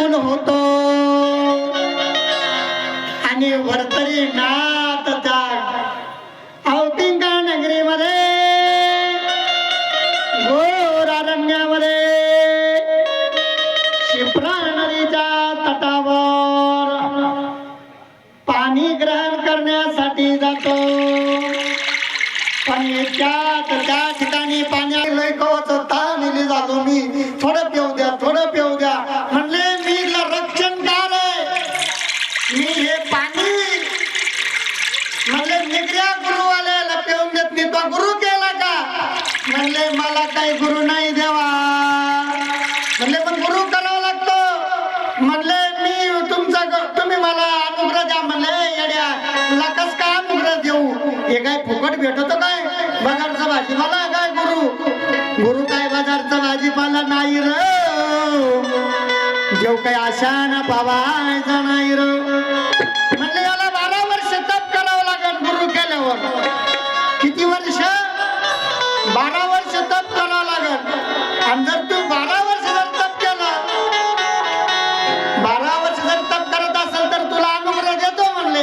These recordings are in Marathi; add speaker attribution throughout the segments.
Speaker 1: व्याकुल होतो. आणि वरतरी नात जाग औटिंगा नगरीमध्ये घोरारण्यामध्ये शिप्रा नदीच्या तटावर पाणी ग्रहण करण्यासाठी जातो. पण त्यात त्या ठिकाणी पाण्या लय कवच ताणलेली झालो मी. थोडं पिऊ द्या थोडं पिऊ द्या म्हणले मी रक्षणकार आहे मी हे पाणी म्हणले निगऱ्या गुरुवाल्याला पिऊन तुला गुरु केला का? म्हणले मला काही गुरु नाही देवा. म्हणले पण गुरु करावा लागतो. म्हणले मी तुमचा तुम्ही मला अनुग्रह द्या. म्हणले येड्या तुला कस काय अनुग्रह देऊ? हे काय फुकट भेटतो काय? बाजारचा भाजीपाला काय गुरु? गुरु काय बाजारचा भाजीपाला नाही र? देव काय आशा ना पावायचा नाही र? बारा वर्ष तप करावं लागेल. आणि जर तू बारा वर्ष जर तप केला बारा वर्ष जर तप करत असेल तर तुला अनुग्रह देतो म्हणले.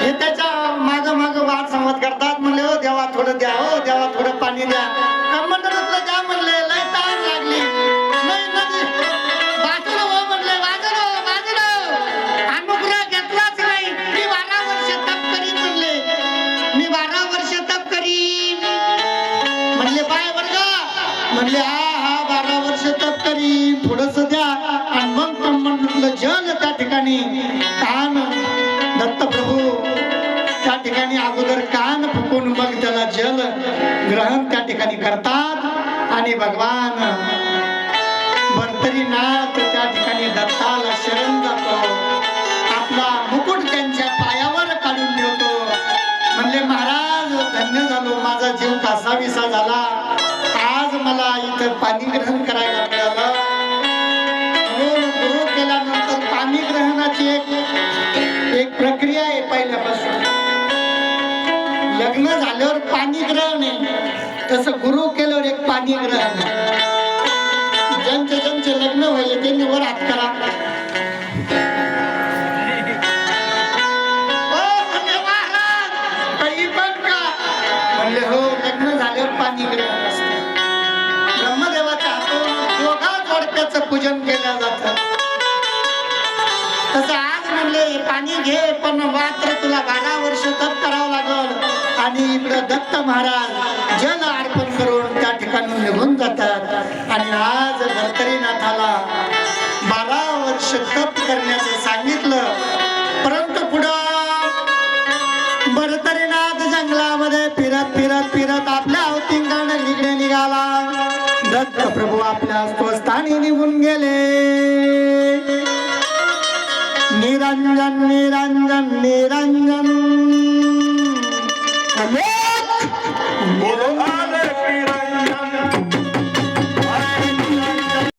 Speaker 1: हे त्याच्या माग माग वाद संवाद करतात म्हणले हो देवा थोडं द्या हो देवा थोडं पाणी द्या. कमंडळातलं द्या म्हणले लय ताण लागली. नाही नदी बाजूला हो म्हणले बाजूला हो, बाजूला हो. अनुग्रह घेतलाच नाही. मी बारा वर्ष तप करीन म्हणले. मी बारा म्हणले हा हा बारा वर्ष तप करीन थोडस द्या आणि मग ब्रह्मांडातलं जल त्या ठिकाणी कान दत्तप्रभू त्या ठिकाणी अगोदर कान फुकून मग त्याला जल ग्रहण त्या ठिकाणी करतात आणि भगवान भरतरीनाथ त्या ठिकाणी दत्ताला शरण जातो. आपला मुकुट त्यांच्या पायावर काढून ठेवतो. म्हणले महाराज धन्य झालो माझा जीव कासाविसा झाला. त्याचं पाणी ग्रहण करायला मिळालं म्हणून गुरु केल्यानंतर पाणी ग्रहणाची एक एक प्रक्रिया आहे पहिल्यापासून. लग्न झाल्यावर पाणी ग्रहण आहे. तसं गुरु केलं देवाचं पूजन केलं जात. तसं आज म्हणले पाणी घे पण मात्र तुला बारा वर्ष तप करावं लागल. आणि इकडं दत्त महाराज जल अर्पण करून त्या ठिकाणी निघून जातात. आणि आज भरतरीनाथाला बारा वर्ष तप करण्याचं सांग গুণ গেলে নিরঞ্জন নিরঞ্জন
Speaker 2: নিরঞ্জন